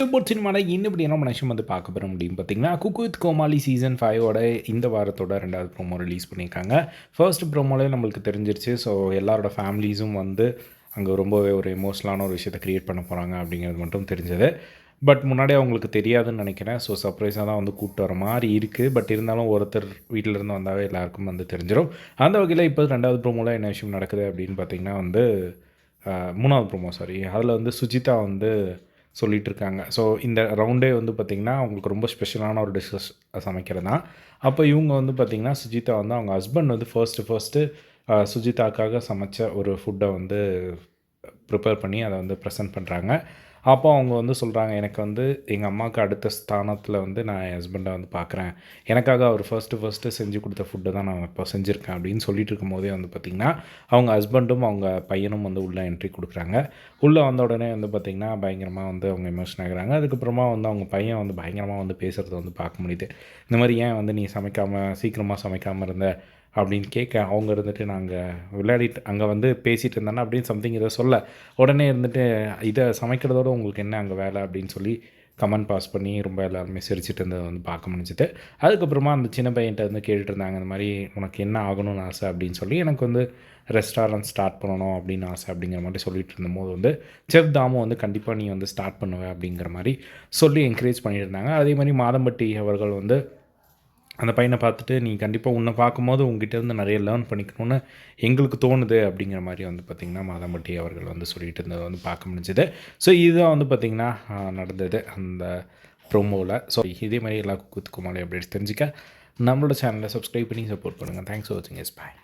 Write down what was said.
Super சினிமாவில் இன்னும் இப்படி என்ன மனுஷன் வந்து பார்க்க போகிற முடியும் பார்த்தீங்கன்னா குக் வித் கோமாளி சீசன் ஃபைவோட இந்த வாரத்தோட ரெண்டாவது ப்ரோமோ ரிலீஸ் பண்ணியிருக்காங்க. ஃபர்ஸ்ட் ப்ரோமோலே நம்மளுக்கு தெரிஞ்சிருச்சு. ஸோ எல்லாரோட ஃபேமிலிஸும் வந்து அங்கே ரொம்பவே ஒரு எமோஷனலான ஒரு விஷயத்தை க்ரியேட் பண்ண போகிறாங்க அப்படிங்கிறது மட்டும் தெரிஞ்சது. பட் முன்னாடியே அவங்களுக்கு தெரியாதுன்னு நினைக்கிறேன். ஸோ சர்ப்ரைஸாக தான் வந்து கூப்பிட்டு வர மாதிரி இருக்குது பட் இருந்தாலும் ஒருத்தர் வீட்டிலேருந்து வந்தாவே எல்லாருக்கும் வந்து தெரிஞ்சிடும் அந்த வகையில் இப்போ ரெண்டாவது ப்ரோமோவில் என்ன விஷயம் நடக்குது அப்படின்னு பார்த்தீங்கன்னா வந்து மூணாவது ப்ரோமோ சாரி அதில் வந்து சுஜிதா வந்து சொல்லிகிட்ருக்காங்க ஸோ இந்த ரவுண்டே வந்து பார்த்திங்கன்னா அவங்களுக்கு ரொம்ப ஸ்பெஷலான ஒரு டிஷ்ஷஸ் சமைக்கிறது தான் அப்போ இவங்க வந்து பார்த்திங்கன்னா சுஜிதா வந்து அவங்க ஹஸ்பண்ட் வந்து ஃபர்ஸ்ட்டு ஃபர்ஸ்ட்டு சுஜிதாக்காக சமைச்ச ஒரு ஃபுட்டை வந்து ப்ரிப்பேர் பண்ணி அதை வந்து ப்ரெசென்ட் பண்ணுறாங்க அப்போ அவங்க வந்து சொல்கிறாங்க எனக்கு வந்து எங்கள் அம்மாவுக்கு அடுத்த ஸ்தானத்தில் வந்து நான் என் ஹஸ்பண்டை வந்து பார்க்குறேன் எனக்காக அவர் ஃபர்ஸ்ட்டு ஃபர்ஸ்ட்டு செஞ்சு கொடுத்த ஃபுட்டை தான் நான் இப்போ செஞ்சுருக்கேன் அப்படின்னு சொல்லிட்டு இருக்கும் போதே வந்து பார்த்திங்கன்னா அவங்க ஹஸ்பண்டும் அவங்க பையனும் வந்து உள்ளே என்ட்ரி கொடுக்குறாங்க. உள்ளே வந்த உடனே வந்து பார்த்திங்கன்னா பயங்கரமாக வந்து அவங்க எமோஷன் ஆகுறாங்க. அதுக்கப்புறமா வந்து அவங்க பையன் வந்து பயங்கரமாக வந்து பேசுகிறத வந்து பார்க்க முடியுது. இந்த மாதிரி ஏன் வந்து நீ சமைக்காமல் சீக்கிரமாக சமைக்காமல் இருந்த? அப்படின்னு கேட்க அவங்க இருந்துட்டு நாங்கள் விளையாடிட்டு அங்கே வந்து பேசிகிட்டு இருந்தானே அப்படின்னு சம்திங் இதை சொல்ல. உடனே இருந்துட்டு இதை சமைக்கிறதோட உங்களுக்கு என்ன அங்கே வேலை அப்படின்னு சொல்லி கமெண்ட் பாஸ் பண்ணி ரொம்ப எல்லாருமே சிரிச்சிட்டு இருந்ததை வந்து பார்க்க முடிஞ்சுது. அதுக்கப்புறமா அந்த சின்ன பையன்கிட்ட வந்து கேட்டுட்டு இருந்தாங்க இந்த மாதிரி உனக்கு என்ன ஆகணும்னு ஆசை? அப்படின்னு சொல்லி எனக்கு வந்து ரெஸ்டாரண்ட் ஸ்டார்ட் பண்ணணும் அப்படின்னு ஆசை அப்படிங்கிற மாதிரி சொல்லிட்டு இருந்தபோது வந்து செஃப் தாமும் வந்து கண்டிப்பாக நீ வந்து ஸ்டார்ட் பண்ணுவேன் அப்படிங்கிற மாதிரி சொல்லி என்கரேஜ் பண்ணியிருந்தாங்க இருந்தாங்க. அதே மாதிரி மாதம்பட்டி அவர்கள் வந்து அந்த பையனை பார்த்துட்டு நீ கண்டிப்பாக உன்னை பார்க்கும்போது உங்ககிட்ட இருந்து நிறைய லேர்ன் பண்ணிக்கணும்னு எங்களுக்கு தோணுது அப்படிங்கிற மாதிரி வந்து பார்த்திங்கன்னா மாதம்பட்டி அவர்கள் வந்து சொல்லிட்டு இருந்ததை வந்து பார்க்க முடிஞ்சுது. ஸோ இதுதான் வந்து பார்த்திங்கன்னா நடந்தது அந்த ப்ரோமோவில் ஸோ இதே மாதிரி எல்லா குத்துக்குமாலே அப்டேட்ஸ் தெரிஞ்சுக்க நம்மளோட சேனலை சப்ஸ்கிரைப் பண்ணி சப்போர்ட் பண்ணுங்கள் தேங்க்ஸ் ஃபார் வாட்சிங் எஸ் பாய்